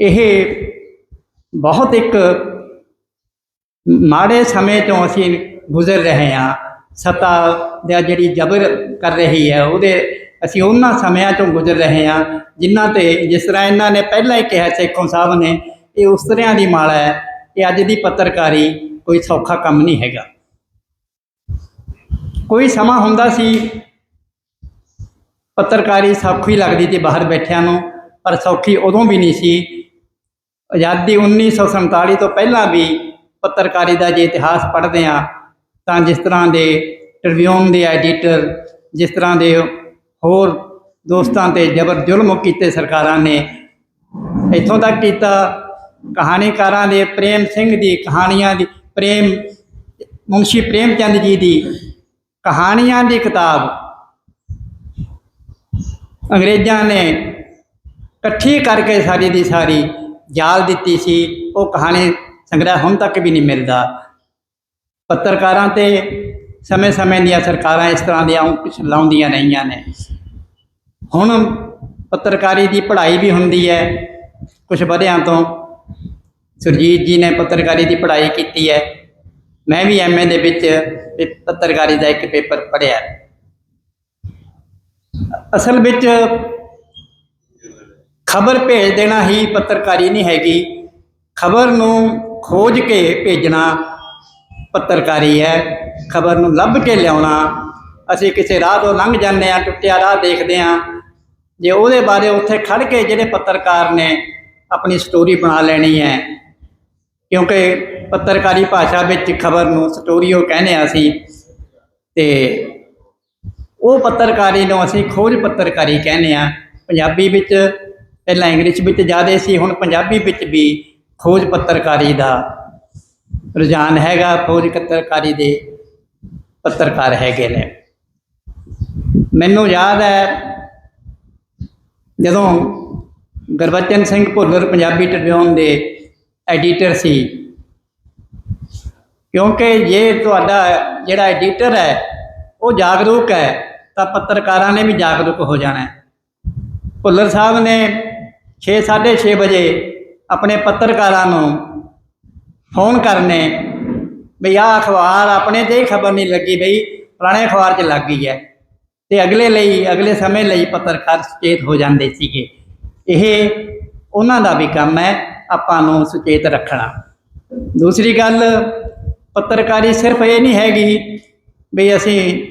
S2: ਇਹ ਬਹੁਤ ਇੱਕ ਮਾੜੇ ਸਮੇਂ ਤੋਂ ਅਸੀਂ ਗੁਜ਼ਰ ਰਹੇ ਹਾਂ। ਸਤਾ ਦਾ ਜਿਹੜੀ ਜਬਰ ਕਰ ਰਹੀ ਹੈ, ਉਹਦੇ ਅਸੀਂ ਉਹਨਾਂ ਸਮਿਆਂ ਚੋਂ ਗੁਜ਼ਰ ਰਹੇ ਹਾਂ, ਜਿਨ੍ਹਾਂ ਤੇ ਜਿਸ ਤਰ੍ਹਾਂ ਇਹਨਾਂ ਨੇ ਪਹਿਲਾਂ ਹੀ ਕਿਹਾ, ਸੇਖੋਂ ਸਾਹਿਬ ਨੇ, ਇਹ ਉਸ ਤਰ੍ਹਾਂ ਦੀ ਮਾਲਾ ਹੈ ਕਿ ਅੱਜ ਦੀ ਪੱਤਰਕਾਰੀ ਕੋਈ ਸੌਖਾ ਕੰਮ ਨਹੀਂ ਹੈਗਾ। ਕੋਈ ਸਮਾਂ ਹੁੰਦਾ ਸੀ, ਪੱਤਰਕਾਰੀ ਸੌਖੀ ਲੱਗਦੀ ਸੀ ਬਾਹਰ ਬੈਠਿਆਂ ਨੂੰ, ਪਰ ਸੌਖੀ ਉਦੋਂ ਵੀ ਨਹੀਂ ਸੀ। ਆਜ਼ਾਦੀ 1947 ਤੋਂ ਪਹਿਲਾਂ ਵੀ ਪੱਤਰਕਾਰੀ ਦਾ ਜੇ ਇਤਿਹਾਸ ਪੜ੍ਹਦੇ ਆ ਤਾਂ ਜਿਸ ਤਰ੍ਹਾਂ ਦੇ ਟ੍ਰਿਬਿਊਨ ਦੇ ਐਡੀਟਰ, ਜਿਸ ਤਰ੍ਹਾਂ ਦੇ ਹੋਰ ਦੋਸਤਾਂ ਤੇ ਜ਼ਬਰ ਜ਼ੁਲਮ ਕੀਤੇ ਸਰਕਾਰਾਂ ਨੇ। ਇੱਥੋਂ ਤੱਕ ਕੀਤਾ ਕਹਾਣੀਕਾਰਾਂ ਦੇ ਪ੍ਰੇਮ ਸਿੰਘ ਦੀ ਕਹਾਣੀਆਂ ਦੀ ਪ੍ਰੇਮ ਮੁਨਸ਼ੀ ਪ੍ਰੇਮ ਚੰਦ ਜੀ ਦੀ ਕਹਾਣੀਆਂ ਦੀ ਕਿਤਾਬ। ਅੰਗਰੇਜ਼ਾਂ ਨੇ ਇਕੱਠੀ ਕਰਕੇ ਸਾਰੀ ਦੀ ਸਾਰੀ ਜਾਲ ਦਿੱਤੀ ਸੀ। ਉਹ ਕਹਾਣੀ ਸੰਗ੍ਰਹਿ ਹੁਣ ਤੱਕ ਵੀ ਨਹੀਂ ਮਿਲਦਾ। ਪੱਤਰਕਾਰਾਂ ਤੇ ਸਮੇਂ-ਸਮੇਂ ਦੀਆਂ ਸਰਕਾਰਾਂ ਇਸ ਤਰ੍ਹਾਂ ਦੀਆਂ ਅੰਕੁਸ਼ ਲਾਉਂਦੀਆਂ ਰਹੀਆਂ ਨੇ। ਹੁਣ ਪੱਤਰਕਾਰੀ ਦੀ ਪੜ੍ਹਾਈ ਵੀ ਹੁੰਦੀ ਹੈ। ਕੁਝ ਵਧਿਆਂ ਤੋਂ ਸੁਰਜੀਤ ਜੀ ਨੇ ਪੱਤਰਕਾਰੀ ਦੀ ਪੜ੍ਹਾਈ ਕੀਤੀ ਹੈ। ਮੈਂ ਵੀ ਐਮਏ ਦੇ ਵਿੱਚ ਪੱਤਰਕਾਰੀ ਦਾ ਇੱਕ ਪੇਪਰ ਪੜ੍ਹਿਆ। ਅਸਲ ਵਿੱਚ ਖਬਰ ਭੇਜ ਦੇਣਾ ਹੀ ਪੱਤਰਕਾਰੀ ਨਹੀਂ ਹੈਗੀ। ਖਬਰ ਨੂੰ ਖੋਜ ਕੇ ਭੇਜਣਾ ਪੱਤਰਕਾਰੀ ਹੈ। ਖਬਰ ਨੂੰ ਲੱਭ ਕੇ ਲਿਆਉਣਾ। ਅਸੀਂ ਕਿਸੇ ਰਾਹ ਤੋਂ ਲੰਘ ਜਾਂਦੇ ਆ ਟੁੱਟਿਆ ਰਾਹ ਦੇਖਦੇ ਆ ਜੇ ਉਹਦੇ ਬਾਰੇ ਉੱਥੇ ਖੜ ਕੇ ਜਿਹੜੇ ਪੱਤਰਕਾਰ ਨੇ ਆਪਣੀ ਸਟੋਰੀ ਬਣਾ ਲੈਣੀ ਹੈ। ਕਿਉਂਕਿ ਪੱਤਰਕਾਰੀ ਭਾਸ਼ਾ ਵਿੱਚ ਖਬਰ ਨੂੰ ਸਟੋਰੀ ਉਹ ਕਹਿੰਦੇ ਆ ਅਸੀਂ। ਤੇ ਉਹ ਪੱਤਰਕਾਰੀ ਨੂੰ ਅਸੀਂ ਖੋਜ ਪੱਤਰਕਾਰੀ ਕਹਿੰਦੇ ਆ ਪੰਜਾਬੀ ਵਿੱਚ, ਪਹਿਲਾਂ ਇੰਗਲਿਸ਼ ਵਿੱਚ ਜ਼ਿਆਦਾ ਸੀ, ਹੁਣ ਪੰਜਾਬੀ ਵਿੱਚ ਵੀ ਖੋਜ ਪੱਤਰਕਾਰੀ ਦਾ ਰੁਝਾਨ ਹੈਗਾ। ਖੋਜ ਪੱਤਰਕਾਰੀ ਦੇ ਪੱਤਰਕਾਰ ਹੈਗੇ ਨੇ। ਮੈਨੂੰ ਯਾਦ ਹੈ, ਜਦੋਂ ਗੁਰਬਚਨ ਸਿੰਘ ਭੁੱਲਰ ਪੰਜਾਬੀ ਟ੍ਰਿਬਿਊਨ ਦੇ ਐਡੀਟਰ ਸੀ। ਕਿਉਂਕਿ ਜੇ ਤੁਹਾਡਾ ਜਿਹੜਾ ਐਡੀਟਰ ਹੈ, ਉਹ ਜਾਗਰੂਕ ਹੈ, ਤਾਂ ਪੱਤਰਕਾਰਾਂ ਨੇ ਵੀ ਜਾਗਰੂਕ ਹੋ ਜਾਣਾ ਭੁੱਲਰ ਸਾਹਿਬ ਨੇ 6:30 ਵਜੇ ਆਪਣੇ ਪੱਤਰਕਾਰਾਂ ਨੂੰ ਫੋਨ ਕਰਨੇ ਵੀ ਆਹ ਅਖਬਾਰ ਆਪਣੇ ਤੇ ਹੀ ਖਬਰ ਨਹੀਂ ਲੱਗੀ ਬਈ, ਪੁਰਾਣੇ ਅਖਬਾਰ 'ਚ ਲੱਗ ਗਈ ਹੈ। ਤੇ ਅਗਲੇ ਲਈ, ਅਗਲੇ ਸਮੇਂ ਲਈ ਪੱਤਰਕਾਰ ਸੁਚੇਤ ਹੋ ਜਾਂਦੇ ਸੀਗੇ। ਇਹ ਉਹਨਾਂ ਦਾ ਵੀ ਕੰਮ ਹੈ, ਆਪਾਂ ਨੂੰ ਸੁਚੇਤ ਰੱਖਣਾ। ਦੂਸਰੀ ਗੱਲ, ਪੱਤਰਕਾਰੀ ਸਿਰਫ ਇਹ ਨਹੀਂ ਹੈਗੀ ਵੀ ਅਸੀਂ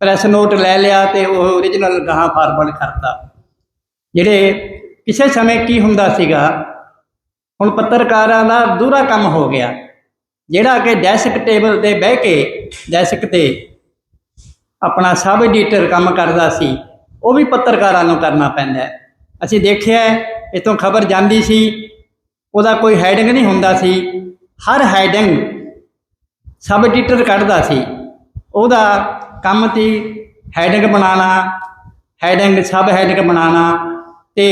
S2: ਪ੍ਰੈਸ ਨੋਟ ਲੈ ਲਿਆ ਤੇ ਉਹ ਓਰੀਜਨਲ ਗਾਹਾਂ ਫਾਰਵਰਡ ਕਰਤਾ। ਜਿਹੜੇ ਕਿਸੇ ਸਮੇਂ ਕੀ ਹੁੰਦਾ ਸੀਗਾ, ਹੁਣ ਪੱਤਰਕਾਰਾਂ ਦਾ ਦੂਰਾ ਕੰਮ ਹੋ ਗਿਆ। ਜਿਹੜਾ ਕਿ ਡੈਸਕ ਟੇਬਲ ਤੇ ਬਹਿ ਕੇ ਡੈਸਕ ਤੇ ਆਪਣਾ ਸਬ ਐਡੀਟਰ ਕੰਮ ਕਰਦਾ ਸੀ ਉਹ ਵੀ ਪੱਤਰਕਾਰਾਂ ਨੂੰ ਕਰਨਾ ਪੈਂਦਾ ਹੈ। ਅਸੀਂ ਦੇਖਿਆ ਹੈ, ਇੱਥੋਂ ਖਬਰ ਜਾਂਦੀ ਸੀ ਉਹਦਾ ਕੋਈ ਹੈਡਿੰਗ ਨਹੀਂ ਹੁੰਦਾ ਸੀ। ਹਰ ਹੈਡਿੰਗ ਸਬ ਐਡੀਟਰ ਕੱਢਦਾ ਸੀ। ਉਹਦਾ ਕੰਮ ਸੀ ਹੈਡਿੰਗ ਬਣਾਉਣਾ ਹੈਡਿੰਗ ਸਬ ਹੈਡਿੰਗ ਬਣਾਉਣਾ ਤੇ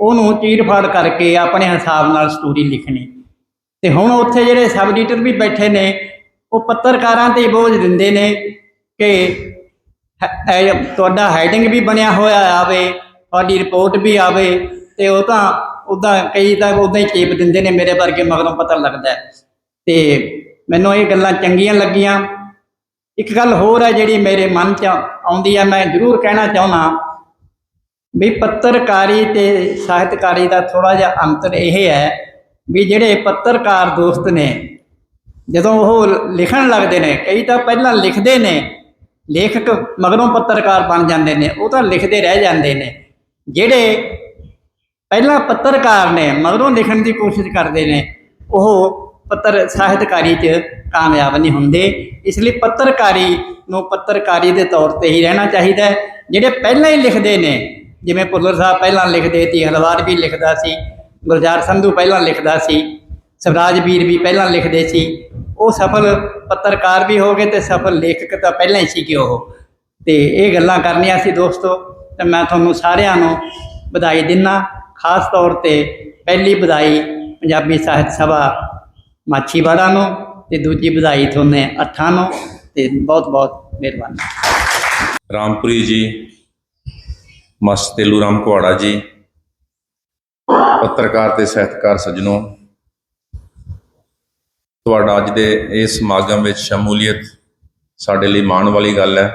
S2: ਉਹਨੂੰ ਚੀਰ-ਫਾੜ ਕਰਕੇ ਆਪਣੇ ਹਿਸਾਬ ਨਾਲ ਸਟੋਰੀ ਲਿਖਣੀ। ਤੇ ਹੁਣ ਉੱਥੇ ਜਿਹੜੇ ਸਬ ਐਡੀਟਰ ਵੀ ਬੈਠੇ ਨੇ ਉਹ ਪੱਤਰਕਾਰਾਂ ਤੇ ਬੋਝ ਦਿੰਦੇ ਨੇ ਕਿ ਤੁਹਾਡਾ ਹੈਡਿੰਗ ਵੀ ਬਣਿਆ ਹੋਇਆ ਆਵੇ ਤੁਹਾਡੀ ਰਿਪੋਰਟ ਵੀ ਆਵੇ ਤੇ ਉਹ ਤਾਂ ਉਦਾਂ ਕਈ ਤਾਂ ਉਦਾਂ ਹੀ ਚੇਪ ਦਿੰਦੇ ਨੇ ਮੇਰੇ ਵਰਗੇ ਮਗਰੋਂ ਪਤਾ ਲੱਗਦਾ। ਤੇ ਮੈਨੂੰ ਇਹ ਗੱਲਾਂ ਚੰਗੀਆਂ ਲੱਗੀਆਂ ਇੱਕ ਗੱਲ ਹੋਰ ਹੈ ਜਿਹੜੀ ਮੇਰੇ ਮਨ 'ਚ ਆਉਂਦੀ ਹੈ ਮੈਂ ਜ਼ਰੂਰ ਕਹਿਣਾ ਚਾਹੁੰਦਾ ਵੀ ਪੱਤਰਕਾਰੀ ਤੇ ਸਾਹਿਤਕਾਰੀ ਦਾ ਥੋੜਾ ਜਿਹਾ ਅੰਤਰ ਇਹ ਹੈ ਵੀ ਜਿਹੜੇ ਪੱਤਰਕਾਰ ਦੋਸਤ ਨੇ, ਜਦੋਂ ਉਹ ਲਿਖਣ ਲੱਗਦੇ ਨੇ, ਕਈ ਤਾਂ ਪਹਿਲਾਂ ਲਿਖਦੇ ਨੇ, ਲੇਖਕ ਮਗਰੋਂ ਪੱਤਰਕਾਰ ਬਣ ਜਾਂਦੇ ਨੇ, ਉਹ ਤਾਂ ਲਿਖਦੇ ਰਹਿ ਜਾਂਦੇ ਨੇ। ਜਿਹੜੇ ਪਹਿਲਾਂ ਪੱਤਰਕਾਰ ਨੇ, ਮਗਰੋਂ ਲਿਖਣ ਦੀ ਕੋਸ਼ਿਸ਼ ਕਰਦੇ ਨੇ, ਉਹ ਪੱਤਰ ਸਾਹਿਤਕਾਰੀ 'ਚ ਕਾਮਯਾਬ ਨਹੀਂ ਹੁੰਦੇ। ਇਸ ਲਈ ਪੱਤਰਕਾਰੀ ਨੂੰ ਪੱਤਰਕਾਰੀ ਦੇ ਤੌਰ ਤੇ ਹੀ ਰਹਿਣਾ ਚਾਹੀਦਾ ਹੈ। ਜਿਹੜੇ ਪਹਿਲਾਂ ਹੀ ਲਿਖਦੇ ਨੇ, ਜਿਵੇਂ ਭੁੱਲਰ ਸਾਹਿਬ ਪਹਿਲਾਂ ਲਿਖਦੇ ਸੀ ਹਲਵਾਰ ਵੀ ਲਿਖਦਾ ਸੀ ਗੁਲਜ਼ਾਰ ਸੰਧੂ ਪਹਿਲਾਂ ਲਿਖਦਾ ਸੀ, ਸਵਰਾਜ ਵੀਰ ਵੀ ਪਹਿਲਾਂ ਲਿਖਦੇ ਸੀ। ਉਹ ਸਫਲ ਪੱਤਰਕਾਰ ਵੀ ਹੋ ਗਏ ਤੇ ਸਫਲ ਲੇਖਕ ਤਾਂ ਪਹਿਲਾਂ ਹੀ ਸੀਗੇ ਉਹ। ਤੇ ਇਹ ਗੱਲਾਂ ਕਰਨੀਆਂ ਸੀ ਦੋਸਤੋ, ਤੇ ਮੈਂ ਤੁਹਾਨੂੰ ਸਾਰਿਆਂ ਨੂੰ ਵਧਾਈ ਦਿੰਨਾ। ਖਾਸ ਤੌਰ ਤੇ ਪਹਿਲੀ ਵਧਾਈ ਪੰਜਾਬੀ ਸਾਹਿਤ ਸਭਾ ਮਾਛੀਵਾੜਾ ਨੂੰ ਤੇ ਦੂਜੀ ਵਧਾਈ ਤੁਹਾਨੂੰ ਅੱਠਾਂ ਨੂੰ। ਤੇ ਬਹੁਤ ਬਹੁਤ ਮਿਹਰਬਾਨੀ।
S3: ਰਾਮਪੁਰੀ ਜੀ, ਮਸਤ ਤੇਲੂ ਰਾਮ ਕੁਆੜਾ ਜੀ। ਪੱਤਰਕਾਰ ਤੇ ਸਾਹਿਤਕਾਰ ਸੱਜਣੋ, ਤੁਹਾਡਾ ਅੱਜ ਦੇ ਇਸ ਸਮਾਗਮ ਵਿੱਚ ਸ਼ਮੂਲੀਅਤ ਸਾਡੇ ਲਈ ਮਾਣ ਵਾਲੀ ਗੱਲ ਹੈ।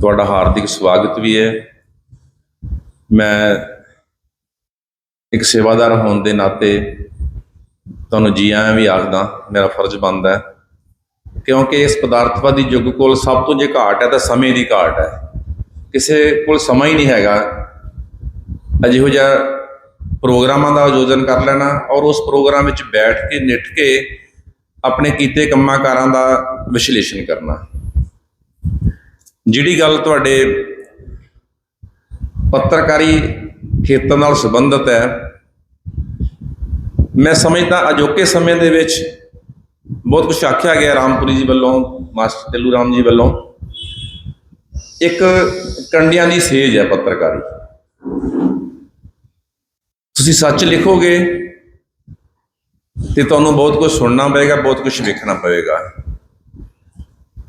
S3: ਤੁਹਾਡਾ ਹਾਰਦਿਕ ਸਵਾਗਤ ਵੀ ਹੈ। ਮੈਂ ਇੱਕ ਸੇਵਾਦਾਰ ਹੋਣ ਦੇ ਨਾਤੇ ਤੁਹਾਨੂੰ ਜੀ ਆਇਆਂ ਵੀ ਆਖਦਾ, ਮੇਰਾ ਫਰਜ਼ ਬਣਦਾ ਹੈ। ਕਿਉਂਕਿ ਇਸ ਪਦਾਰਥਵਾਦੀ ਯੁੱਗ ਕੋਲ ਸਭ ਤੋਂ ਜੇ ਘਾਟ ਹੈ ਤਾਂ ਸਮੇਂ ਦੀ ਘਾਟ ਹੈ। ਕਿਸੇ ਕੋਲ ਸਮਾਂ ਹੀ ਨਹੀਂ ਹੈਗਾ। ਅਜਿਹੋ ਜਿਹਾ ਪ੍ਰੋਗਰਾਮਾਂ ਦਾ ਆਯੋਜਨ ਕਰ ਲੈਣਾ ਔਰ ਉਸ ਪ੍ਰੋਗਰਾਮ ਵਿੱਚ ਬੈਠ ਕੇ, ਨਿੱਠ ਕੇ ਆਪਣੇ ਕੀਤੇ ਕੰਮਾਂ ਕਾਰਾਂ ਦਾ ਵਿਸ਼ਲੇਸ਼ਣ ਕਰਨਾ। ਜਿਹੜੀ ਗੱਲ ਤੁਹਾਡੇ ਪੱਤਰਕਾਰੀ ਖੇਤਰ ਨਾਲ ਸੰਬੰਧਿਤ ਹੈ, ਮੈਂ ਸਮਝਦਾ ਅਜੋਕੇ ਸਮੇਂ ਦੇ ਵਿੱਚ ਬਹੁਤ ਕੁਝ ਆਖਿਆ ਗਿਆ ਰਾਮਪੁਰੀ ਜੀ ਵੱਲੋਂ, ਮਾਸਟਰ ਤੇਲੂ ਰਾਮ ਜੀ ਵੱਲੋਂ। ਇੱਕ ਕੰਡਿਆਂ ਦੀ ਸੇਜ ਹੈ ਪੱਤਰਕਾਰੀ। ਤੁਸੀਂ ਸੱਚ ਲਿਖੋਗੇ ਤੇ ਤੁਹਾਨੂੰ ਬਹੁਤ ਕੁਝ ਸੁਣਨਾ ਪਏਗਾ, ਬਹੁਤ ਕੁਝ ਵੇਖਣਾ ਪਵੇਗਾ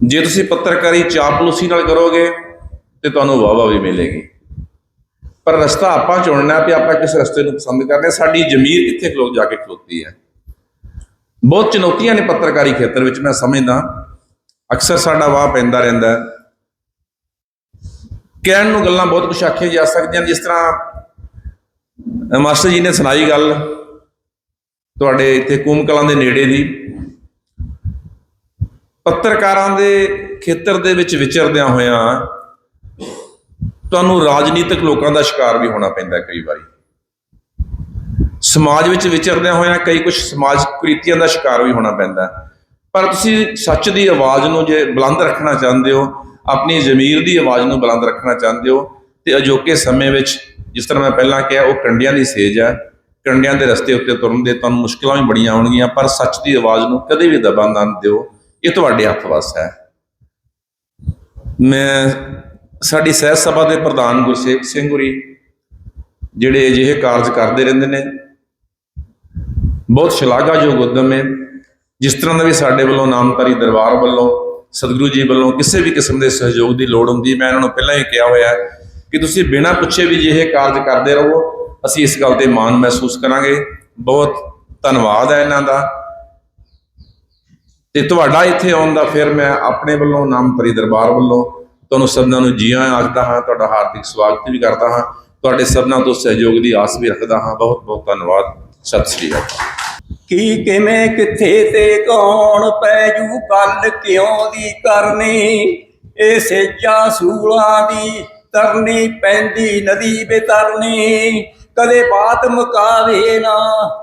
S3: ਜੇ ਤੁਸੀਂ ਪੱਤਰਕਾਰੀ ਚਾਪਲੂਸੀ ਨਾਲ ਕਰੋਗੇ ਤੇ ਤੁਹਾਨੂੰ ਵਾਹ ਵੀ ਮਿਲੇਗੀ। ਪਰ ਰਸਤਾ ਆਪਾਂ ਚੁਣਨਾ ਵੀ ਆਪਾਂ ਕਿਸ ਰਸਤੇ ਨੂੰ ਪਸੰਦ ਕਰਦੇ ਹਾਂ ਸਾਡੀ ਜ਼ਮੀਰ ਕਿੱਥੇ ਖਲੋ, ਜਾ ਕੇ ਖਲੋਤੀ ਹੈ। ਬਹੁਤ ਚੁਣੌਤੀਆਂ ਨੇ ਪੱਤਰਕਾਰੀ ਖੇਤਰ ਵਿੱਚ, ਮੈਂ ਸਮਝਦਾ। ਅਕਸਰ ਸਾਡਾ ਵਾਹ ਪੈਂਦਾ ਰਹਿੰਦਾ। ਕਹਿਣ ਨੂੰ ਗੱਲਾਂ ਬਹੁਤ ਕੁਝ ਆਖੀਆਂ ਜਾ ਸਕਦੀਆਂ ਜਿਸ ਤਰ੍ਹਾਂ ਮਾਸਟਰ ਜੀ ਨੇ ਸੁਣਾਈ ਗੱਲ ਤੁਹਾਡੇ ਇੱਥੇ ਕੂਮ ਦੇ ਨੇੜੇ ਦੀ। ਪੱਤਰਕਾਰਾਂ ਦੇ ਖੇਤਰ ਦੇ ਵਿੱਚ ਵਿਚਰਦਿਆਂ ਹੋਇਆਂ ਤੁਹਾਨੂੰ ਰਾਜਨੀਤਿਕ ਲੋਕਾਂ ਦਾ ਸ਼ਿਕਾਰ ਵੀ ਹੋਣਾ ਪੈਂਦਾ ਕਈ ਵਾਰੀ। ਸਮਾਜ ਵਿੱਚ ਵਿਚਰਦਿਆਂ ਹੋਇਆਂ ਕਈ ਕੁਝ ਸਮਾਜ ਕੁਰੀਤੀਆਂ ਦਾ ਸ਼ਿਕਾਰ ਵੀ ਹੋਣਾ ਪੈਂਦਾ। ਪਰ ਤੁਸੀਂ ਸੱਚ ਦੀ ਆਵਾਜ਼ ਨੂੰ ਜੇ ਬੁਲੰਦ ਰੱਖਣਾ ਚਾਹੁੰਦੇ ਹੋ, ਆਪਣੀ ਜ਼ਮੀਰ ਦੀ ਆਵਾਜ਼ ਨੂੰ ਬੁਲੰਦ ਰੱਖਣਾ ਚਾਹੁੰਦੇ ਹੋ, ਤੇ ਅਜੋਕੇ ਸਮੇਂ ਵਿੱਚ ਜਿਸ ਤਰ੍ਹਾਂ ਮੈਂ ਪਹਿਲਾਂ ਕਿਹਾ, ਉਹ ਕੰਡਿਆਂ ਦੀ ਸੇਜ ਹੈ ਕੰਡਿਆਂ ਦੇ ਰਸਤੇ ਉੱਤੇ ਤੁਰਨ ਦੇ ਤੁਹਾਨੂੰ ਮੁਸ਼ਕਲਾਂ ਵੀ ਬੜੀਆਂ ਆਉਣਗੀਆਂ, ਪਰ ਸੱਚ ਦੀ ਆਵਾਜ਼ ਨੂੰ ਕਦੇ ਵੀ ਦਬਾ ਨਾ ਦਿਓ। ਇਹ ਤੁਹਾਡੇ ਹੱਥ ਵੱਸ ਹੈ। ਮੈਂ ਸਾਡੀ ਸਹਿਤ ਸਭਾ ਦੇ ਪ੍ਰਧਾਨ ਗੁਰਸੇਵ ਸਿੰਘ ਹੁਰੀ, ਜਿਹੜੇ ਅਜਿਹੇ ਕਾਰਜ ਕਰਦੇ ਰਹਿੰਦੇ ਨੇ, ਬਹੁਤ ਸ਼ਲਾਘਾਯੋਗ ਉਦਮ ਹੈ। ਜਿਸ ਤਰ੍ਹਾਂ ਦਾ ਵੀ ਸਾਡੇ ਵੱਲੋਂ ਨਾਮਧਾਰੀ ਦਰਬਾਰ ਵੱਲੋਂ, ਸਤਿਗੁਰੂ ਜੀ ਵੱਲੋਂ ਕਿਸੇ ਵੀ ਕਿਸਮ ਦੇ ਸਹਿਯੋਗ ਦੀ ਲੋੜ ਹੁੰਦੀ ਮੈਂ ਇਹਨਾਂ ਨੂੰ ਪਹਿਲਾਂ ਹੀ ਕਿਹਾ ਹੋਇਆ ਹੈ ਕਿ ਤੁਸੀਂ ਬਿਨਾਂ ਪੁੱਛੇ ਵੀ ਜੇ ਕਾਰਜ ਕਰਦੇ ਰਹੋ, ਅਸੀਂ ਇਸ ਗੱਲ ਤੇ ਮਾਣ ਮਹਿਸੂਸ ਕਰਾਂਗੇ। ਬਹੁਤ ਧੰਨਵਾਦ ਹੈ ਇਹਨਾਂ ਦਾ। ਤੇ ਤੁਹਾਡਾ ਇੱਥੇ ਆਉਣ ਦਾ ਫਿਰ ਮੈਂ ਆਪਣੇ ਵੱਲੋਂ, ਨਾਮਧਾਰੀ ਦਰਬਾਰ ਵੱਲੋਂ ਤੁਹਾਨੂੰ ਸਭਨਾਂ ਨੂੰ ਜੀ ਆਇਆਂ ਆਖਦਾ ਹਾਂ, ਤੁਹਾਡਾ ਹਾਰਦਿਕ ਸਵਾਗਤ ਵੀ ਕਰਦਾ ਹਾਂ। ਤੁਹਾਡੇ ਸਭਨਾਂ ਤੋਂ ਸਹਿਯੋਗ ਦੀ ਆਸ ਵੀ ਰੱਖਦਾ ਹਾਂ। ਬਹੁਤ ਬਹੁਤ ਧੰਨਵਾਦ। ਸਤਿ ਸ੍ਰੀ ਅਕਾਲ।
S5: ਕੀ ਕਿਵੇਂ ਕਿੱਥੇ ਤੇ ਕੌਣ ਪੈ ਜੂ, ਗੱਲ ਕਿਉਂ ਦੀ ਕਰਨੀ? ਇਹ ਸੇਜਾ ਸੂਲਾਂ ਦੀ ਤਰਨੀ ਪੈਂਦੀ ਨਦੀ ਬੇਤਰਨੀ, ਕਦੇ ਬਾਤ ਮੁਕਾਵੇ ਨਾ,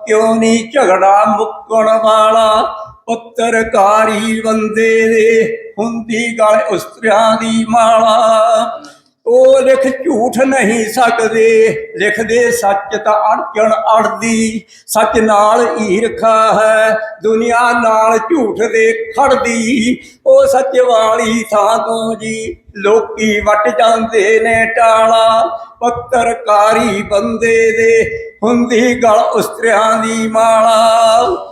S5: ਕਿਉਂ ਨਹੀਂ ਝਗੜਾ ਮੁੱਕਣ ਵਾਲਾ? ਪੱਤਰਕਾਰੀ ਬੰਦੇ ਦੇ ਹੁੰਦੀ ਗਲ ਉਸਤਰਿਆਂ ਦੀ ਮਾਲਾ। ਉਹ ਲਿਖ ਝੂਠ ਨਹੀਂ ਸਕਦੇ। ਲਿਖਦੇ ਸੱਚ ਤਾਂ ਅੜਚਣ ਅੜਦੀ। ਸੱਚ ਨਾਲ ਈਰਖਾ ਹੈ, ਦੁਨੀਆ ਨਾਲ ਝੂਠ ਦੇ ਖੜਦੀ। ਉਹ ਸੱਚ ਵਾਲੀ ਥਾਂ ਤੋਂ ਜੀ, ਲੋਕੀ ਵੱਟ ਜਾਂਦੇ ਨੇ ਟਾਲਾ। ਪੱਤਰਕਾਰੀ ਬੰਦੇ ਦੇ ਹੁੰਦੀ ਗਲ ਉਸਤਰਿਆਂ ਦੀ ਮਾਲਾ।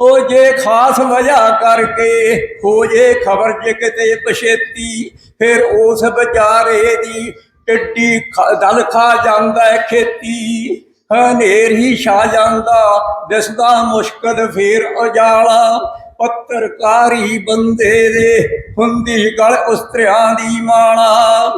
S5: ਉਹ ਜੇ ਖਾਸ ਵਜ੍ਹਾ ਕਰਕੇ ਹੋ ਜੇ ਖਬਰ ਜੇ ਕਿਤੇ ਪਛੇਤੀ, ਫਿਰ ਉਸ ਵਿਚਾਰੇ ਦੀ ਟਿੱਡੀ ਦਲ ਖਾ ਜਾਂਦਾ ਖੇਤੀ। ਹਨੇਰ ਹੀ ਛਾ ਜਾਂਦਾ, ਦਿਸਦਾ ਮੁਸ਼ਕਲ ਫੇਰ ਉਜਾਲਾ। ਪੱਤਰਕਾਰੀ ਬੰਦੇ ਦੇ ਹੁੰਦੀ ਗਲ ਉਸਤਰਿਆਂ ਦੀ ਮਾਲਾ।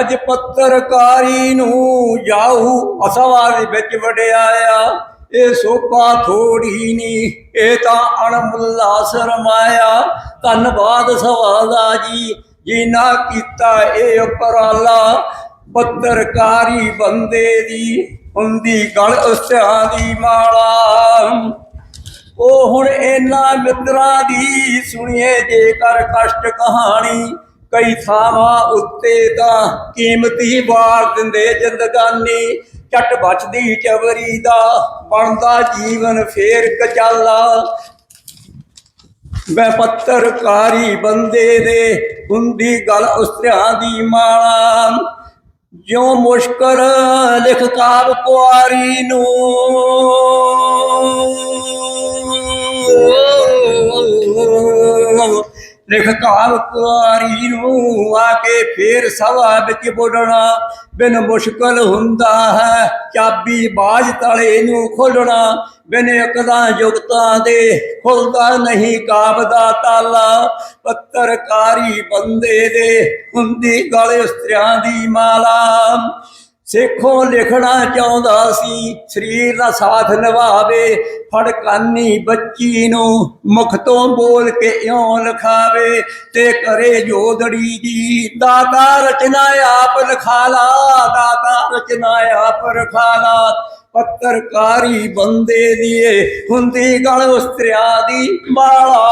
S5: ਅੱਜ ਪੱਤਰਕਾਰੀ ਨੂੰ ਜਾਊ ਅਸਵਾ ਦੇ ਵਿੱਚ ਵਡਿਆਇਆ। ਇਹ ਸੋਭਾ ਥੋੜੀ ਨੀ, ਇਹ ਤਾਂ ਅਣਮੁੱਲਾ ਸਰਮਾਇਆ। ਧੰਨਵਾਦ ਸਵਾਦਾ ਜੀ ਜਿਨਾ ਕੀਤਾ ਇਹ ਉਪਰਾਲਾ। ਪੱਤਰਕਾਰੀ ਬੰਦੇ ਦੀ ਹੁੰਦੀ ਗਲ ਉਸਿਆਂ ਦੀ ਮਾਲਾ। ਉਹ ਹੁਣ ਇਹਨਾਂ ਮਿੱਤਰਾਂ ਦੀ ਸੁਣੀਏ, ਜੇਕਰ ਕਸ਼ਟ ਕਹਾਣੀ ਕਈ ਥਾਵਾਂ ਉੱਤੇ ਤਾਂ ਕੀਮਤੀ ਵਾਰ ਦਿੰਦੇ ਜ਼ਿੰਦਗਾਨੀ। ਝਟ ਬਚਦੀ ਚਵਰੀ ਦਾ, ਬਣਦਾ ਜੀਵਨ ਫੇਰ ਕਚਾਲਾ ਮੈਂ ਪੱਤਰਕਾਰੀ ਬੰਦੇ ਦੇ ਹੁੰਦੀ ਗੱਲ ਉਸਤਰਿਆਂ ਦੀ ਮਾਲਾ। ਜਿਉ ਮੁਸ਼ਕਰ ਲਿਖ ਕਾਬ ਕੁਆਰੀ ਨੂੰ। ਲਿਖ ਕਾਬ ਕੁਆਰੀ ਨੂੰ ਆ ਕੇ ਫੇਰ ਸਭਾ ਵਿੱਚ ਬੋਲਣਾ। ਬਿਨ ਮੁਸ਼ਕਲ ਹੁੰਦਾ ਹੈ ਚਾਬੀ ਬਾਜ ਤਲੇ ਨੂੰ ਖੋਲਣਾ ਬਿਨ ਇਕਦਾ ਜੁਗਤਾਂ ਦੇ ਖੁੱਲਦਾ ਨਹੀਂ ਕਾਬ ਦਾ ਤਾਲਾ। ਪੱਤਰਕਾਰੀ ਬੰਦੇ ਦੇ ਹੁੰਦੀ ਗਲ ਇਸਤਰੀਆਂ ਦੀ ਮਾਲਾ। ਸੇਖੋਂ ਲਿਖਣਾ ਚਾਹੁੰਦਾ ਸੀ, ਸਰੀਰ ਦਾ ਸਾਥ ਨਿਭਾਵੇ ਫੜਕਾਨੀ ਬੱਚੀ ਨੂੰ ਮੁਖ ਤੋਂ ਬੋਲ ਕੇ ਇਉਂ ਲਿਖਾਵੇ, ਤੇ ਕਰੇ ਜੋਦੜੀ ਦੀ ਦਾਤਾ ਰਚਨਾ ਆਪ ਲਿਖਾਲਾ, ਦਾਤਾ ਰਚਨਾ ਆਪ ਰਖਾਲਾ, ਪੱਤਰਕਾਰੀ ਬੰਦੇ ਦੀ ਹੁੰਦੀ ਗਲ ਉਸਤਰਿਆ ਦੀ ਮਾਲਾ।